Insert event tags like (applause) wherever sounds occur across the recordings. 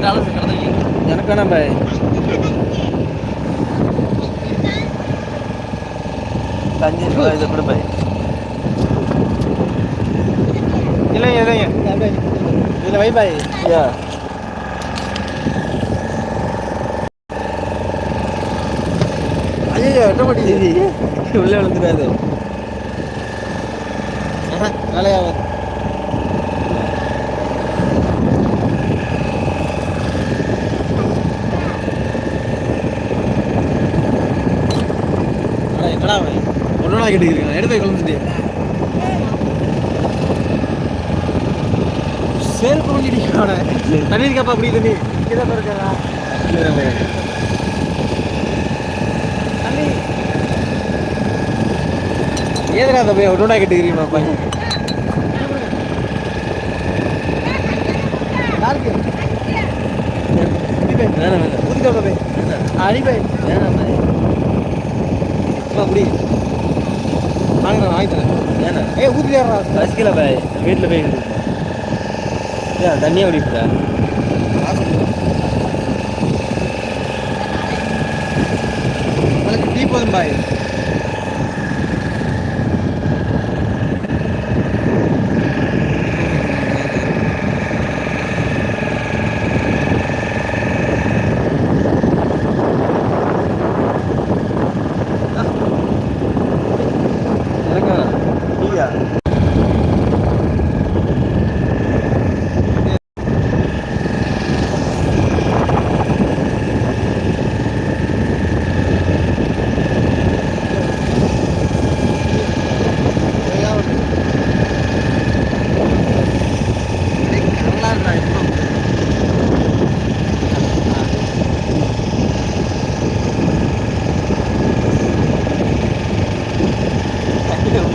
கிடால கிடந்தீங்க எனக்கு வேணாம் பாய் தஞ்சி இது கூட பாய் இல்லைங்க இல்லைங்க இதில் வை பாய் யா. ஐயோ எட்ட மாட்டேங்குது உள்ளே விழுந்துடாது வேலையாவது என்னடா அவன் ஒன்றா கேட்டுக்கிறீங்க எடுத்து போய் கலந்துட்டு சேல் பண்ணிட்டு அவனை தண்ணி இருக்காப்பா அப்படி தண்ணி இங்கே தான் இருக்கா தண்ணி. ஏதுடா அந்த போய் ஒன்றா கேட்டுக்கிறீங்க பையன் யாருக்கு வேணாம் வேணாம். அடி வேணாம் அப்படி வாங்க வாங்கி தரேன். வேணாம் ஏய் ஊற்றி ரசிக்கல பாய் வீட்டில் போய் ஏன் தண்ணியை ஓடிட்டா உங்களுக்கு டீ போதும் பாய் எனக்கு வேணாம் டீயா ஓகே பாய் வண்டியிலே டீ குடிக்கணும் என்ன பார்க்குறாங்க பத்து பேர்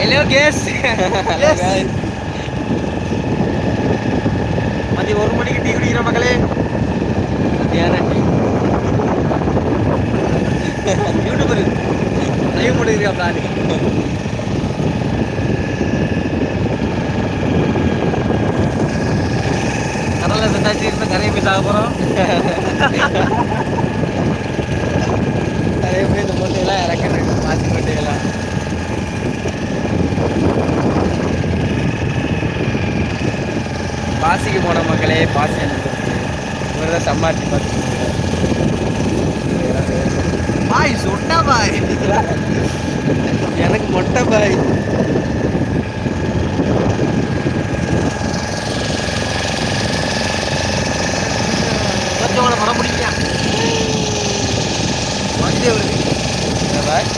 ஹலோ கேஸ் Yes. மதியம் ஒரு மணிக்கு டீ குடிக்கிற மக்களே மத்தியான டீ யூடியூபர் லைவ் போட்டுக்கிறியா பிளானு கடலில் செஞ்சாச்சு இருந்து கரையை போய் சாக போகிறோம் நிறைய பேர் இந்த மூட்டையெல்லாம் இறக்கணும் பாசி மூட்டையெல்லாம். பாசிக்கு போன மக்களே பாசி எனக்கு ஒரு தான் சம்மாட்டி பார்த்து பாய் சொன்னா பாய். எனக்கு மொட்டை பாய். படம் பிடிக்கா வண்டி வருது என்ன பாய்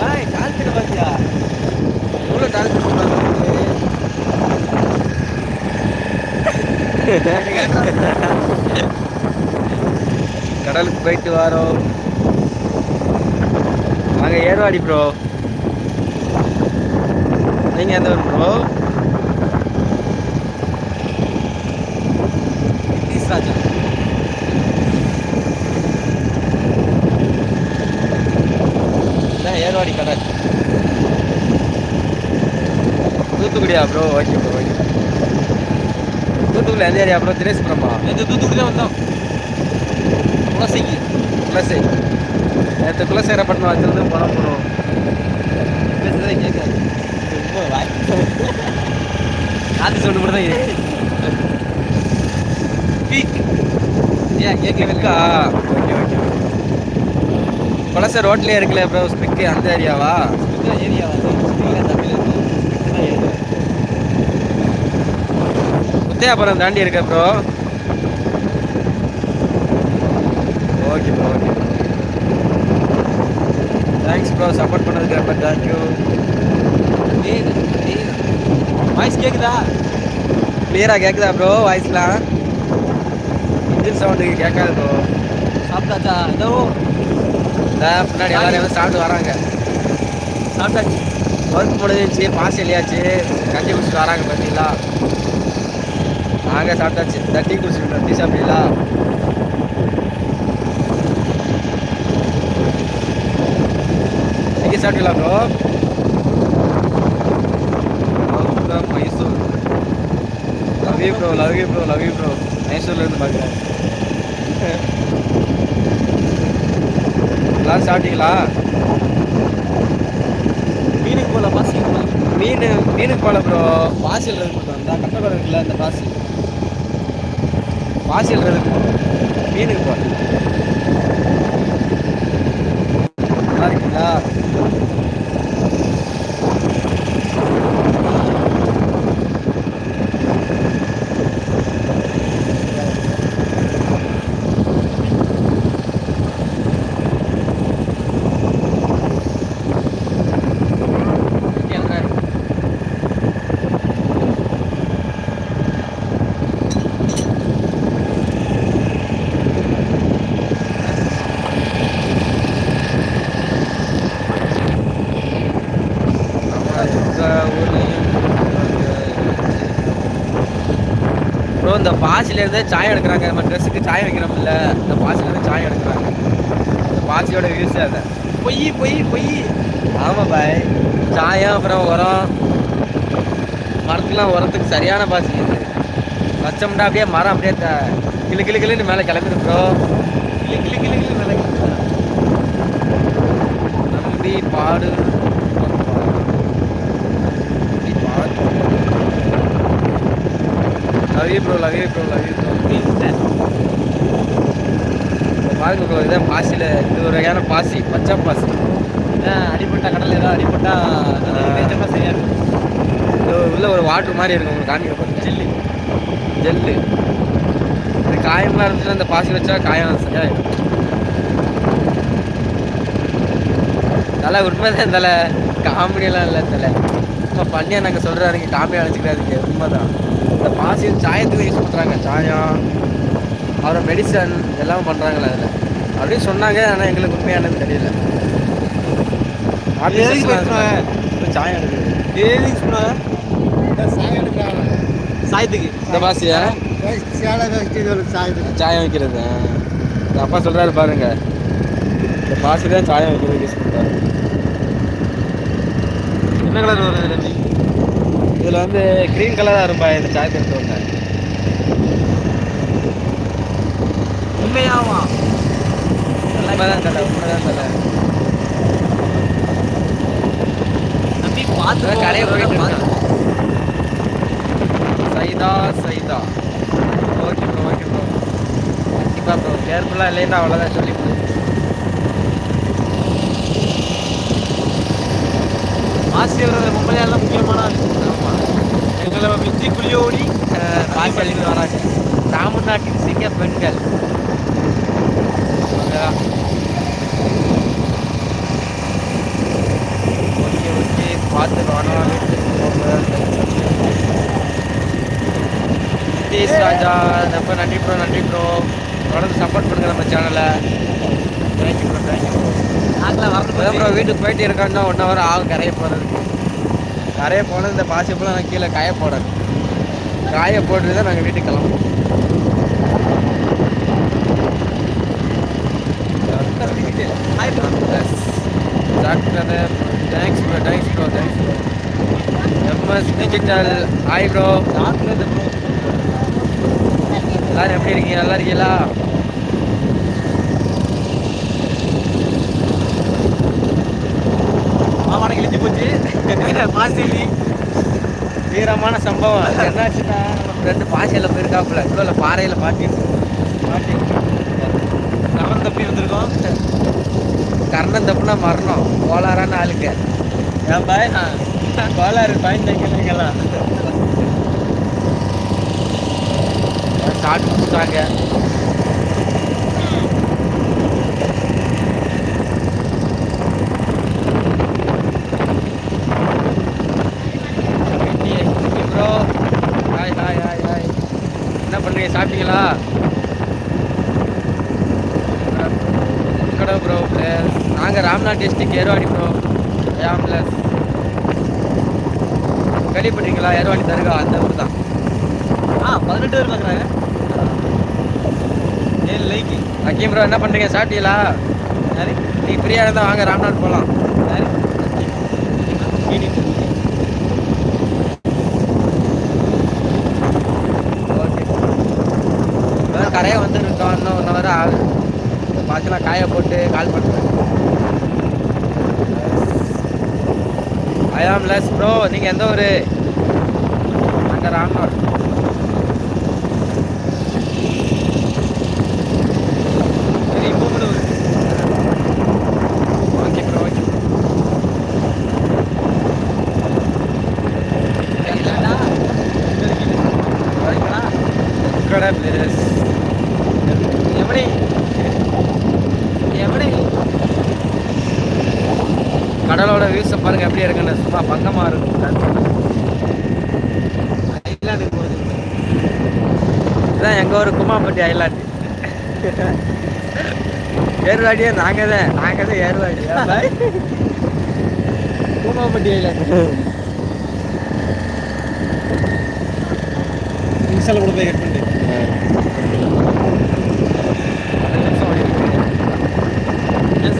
பாய் காலத்துல பாத்தியா எவ்வளோ டேலண்ட் பண்ணுறாங்க கடலுக்கு போயிட்டு வரோம். நாங்கள் ஏர்வாடி ப்ரோ நீங்கள் எந்த ஊர் ப்ரோ நிதிஷ் ராஜா. ஏர்வாடி கடல். தூத்துக்குடியா bro okay bro okay. Thoothukudi எந்த ஏரியா ப்ரோ திரேஸ்புரமா எந்த தூத்துக்குடி தான் வந்தோம். துளசிக்கு குலசை நேற்று குலசேரப்பட்டினம் வச்சிருந்து பணம் போகிறோம் பேசுறதே கேட்காது. காத்து சவுண்டு மட்டும் தான் ஏன் கேட்கல இருக்கா ஓகே ஓகே பழச ரோட்லயே இருக்குல்ல ப்ரோ ஸ்பிக்கு அந்த ஏரியாவா? ஏரியா வந்து தமிழ் இருக்கு முத்தையாபுரம் தாண்டி இருக்க bro okay bro okay thanks bro support பண்ணதுக்கு ரொம்ப தேங்க்யூ வாய்ஸ் கேட்குதா கிளியராக கேட்குதா ப்ரோ வாய்ஸ்லாம் இன்ஜின் சவுண்டு கேட்காது ப்ரோ சாப்பிட்டாச்சா? ஏதோ பின்னாடி எல்லாரும் சாப்பிட்டு வராங்க. சாப்பிட்டாச்சு. ஒர்க் முடிஞ்சிச்சு பாஸ் இல்லையாச்சு கட்டி குடிச்சிட்டு வராங்க பார்த்தீங்களா நாங்கள் சாப்பிட்டாச்சு இந்த டீ குடிச்சிட்டு டீ சாப்பிட்டீங்களா நீங்கள் சாப்பிட்டீங்களா bro Mysore love you bro love you bro love you bro மைசூர்லேருந்து பார்க்குறேன் எல்லாரும் சாப்பிட்டீங்களா மீனுக்கு போல பசி மீன் மீனுக்கு போல ப்ரோ பாசில் இருக்கு அந்த கட்டக்குறை இருக்குல்ல அந்த பாசி பாசில் இருக்கு மீனுக்கு போல நல்லா இருக்கீங்களா ப்ரோ இந்த பாசில இருந்து சாயம் எடுக்கிறாங்க. நம்ம ட்ரெஸ்ஸுக்கு சாயம் வைக்கிறோம்ல இந்த பாசில இருந்து சாயம் எடுக்கிறாங்க. இந்த பாசியோட யூஸ் அதை. பொய் பொய் பொய். ஆமாம் பாய். சாயம் அப்புறம் உரம். மரத்துக்குலாம் உரத்துக்கு சரியான பாசி இது. வச்சோம்னா அப்படியே மரம் அப்படியே த- கிளு கிளு கிளுன்னு மேலே கிளம்பிடு ப்ரோ கிளி கிளு கிளு கிளு மேலே நம்பி பாடு. பாடு. Love you bro love you bro love you bro பாருங்க ப்ரோ இதான் பாசியில் இது ஒரு வகையான பாசி பச்சை பாசி. அடிப்பட்டா கடல் ஏதாவது அடிப்பட்டா தேய்ச்சோம்னா சரியா இருக்கும். உள்ள ஒரு வாட்டர் மாதிரி இருக்கும் உங்களுக்கு காமிக்க ஜெல்லி. ஜெல்லு. இது காயம்லாம் இருந்துச்சுன்னா இந்த பாசி வச்சா காயம் சரியாயிடும் தலை உண்மைதான் தலை. காமெடியெல்லாம் இல்லை தலை. (laughs) சும்மா பண்ணியா நாங்கள் சொல்கிறாருங்க காமெடியாக நினச்சிக்கிறாருங்க உண்மைதான். இந்த பாசி சாயத்துக்கு யூஸ் பண்ணுறாங்க சாயம் அப்புறம் மெடிசன் எல்லாம் பண்ணுறாங்களே அதில். அப்படியே சொன்னாங்க ஆனால் எங்களுக்கு உண்மையானது தெரியல. சாயம் எடுக்குது ஏது சொன்னாங்க சாயத்துக்கு. இந்த பாசியா? சாயம் வைக்கிறது. அப்பா சொல்றாரு பாருங்க. இந்த பாசி தான் சாயம் வைக்கிறது யூஸ் பண்றாரு. என்ன கலர் இதுல நீ இதுல வந்து கிரீன் கலரா இருப்பா இந்த சாயத்தை எடுத்து வந்தேன் உண்மையாவா? உண்மைதான் தலை உண்மைதான் தலை. நம்பி பார்த்து கடையை போயிட்டு இருக்கேன். சைதா சைதா. ஓகே ப்ரோ ஓகே ப்ரோ கண்டிப்பா ப்ரோ கேர்ஃபுல்லாக இல்லைன்னா அவ்வளோதான் சொல்லி ஆசிரியர் மும்பையால முக்கியமான ஆள். எங்களை மிச்சி புளியோடி பாசிலிருந்து வராங்க. தமிழ்நாட்டின் சிங்க பெண்கள். Okay okay. பார்த்து நிதிஷ் ராஜா ரொம்ப நன்றி ப்ரோ நன்றி ப்ரோ தொடர்ந்து சப்போர்ட் பண்ணுங்க நம்ம சேனலை thank you bro thank you bro bro வரது வீட்டுக்கு போயிட்டு இருக்கோம்னா ஒன் ஹவர் ஆகும் கரையை போகிறதுக்கு கரையை போனது இந்த பாசிப்பெல்லாம் நான் கீழே காய போடணும். காய போட்டுட்டு தான் நாங்கள் வீட்டுக்கு கிளம்புவோம் doctor thanks bro thanks bro thanks bro MS digital hi bro எல்லாரும் எப்படி இருக்கீங்க? நல்லா இருக்கீங்களா? மாமாட கிழிச்சு போச்சு. மாசி வீரமான சம்பவம். என்னாச்சுன்னா நம்ம ஃப்ரெண்டு பாசையில் போயிருக்காப்புல. இவ்வளோ பாறையில் மாட்டி மாட்டி கவனம் தப்பி வந்திருக்கோம் கர்ணம் தப்புனா மரணம். கோளாறான ஆளுக்கு. ஏன் பாய்? கோளாறு பாயிண்ட் வைக்கிறீங்களா ஸ்டார்ட் கொடுத்தாங்க bro hi hi hi hi என்ன பண்ணுறீங்க சாப்பிட்டீங்களா கடை ப்ரோ பிளேஸ் நாங்கள் ராம்நாத் டிஸ்ட்ரிக்ட் ஏர்வாடி ப்ரோ ஏன் பிளஸ் கேள்விப்பட்டீங்களா ஏர்வாடி தருகா அந்த ஊர் தான் ஆ பதினெட்டு பேர் பார்க்குறாங்க ஏழு லைக்கு அக்கீம் ப்ரோ என்ன பண்ணுறீங்க சாப்பிட்டீங்களா யாரு நீ ஃப்ரீயாக இருந்தால் வாங்க ராம்நாத் போகலாம் யாரு கரையை வந்துருக்கோம் இன்னும் ஒன் ஹவர் ஆகுது. பார்த்துலாம் காய போட்டு கால் பண்ணுறேன். ஐ லெஸ் ப்ரோ நீங்கள் எந்த ஊர்? நாங்கள் ராம்நாத் சரி இப்போ கூட ஓகே ப்ரோ ஓகே இல்லைடா இங்க இருக்கீங்க கடை பிளேஸ் எப்படி எப்படி கடலோட வியூஸை பாருங்க எப்படி இருக்குன்னு சும்மா இருக்கும் ஐலாண்டுக்கு போகுது இதுதான் எங்கள் ஊர்? குமாம்பட்டி ஐலாண்டு ஏர்வாடியே நாங்கள் தான். நாங்கள் தான் ஏர்வாடி ஏன் ஐலாண்டு இன்ஸ்டால கூட போய் கட் பண்ணிட்டு ஏன்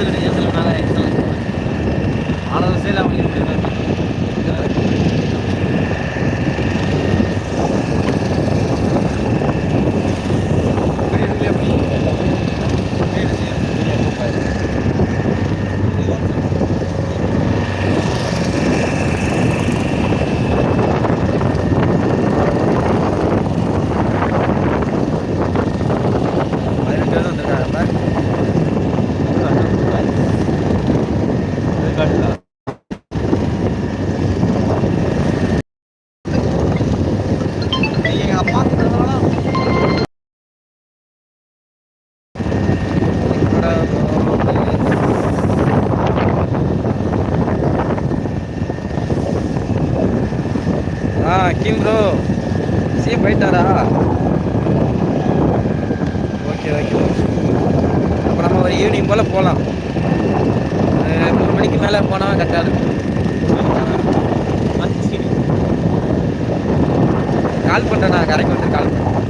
ஓகே ஓகே அப்போ நம்ம ஒரு ஈவினிங் போல் போகலாம் மூணு மணிக்கு மேலே போனால் கரெக்டாக இருக்கும். கால் பண்ணுறேன் நான் கரைக்கு வந்து கால் பண்ணுறேன்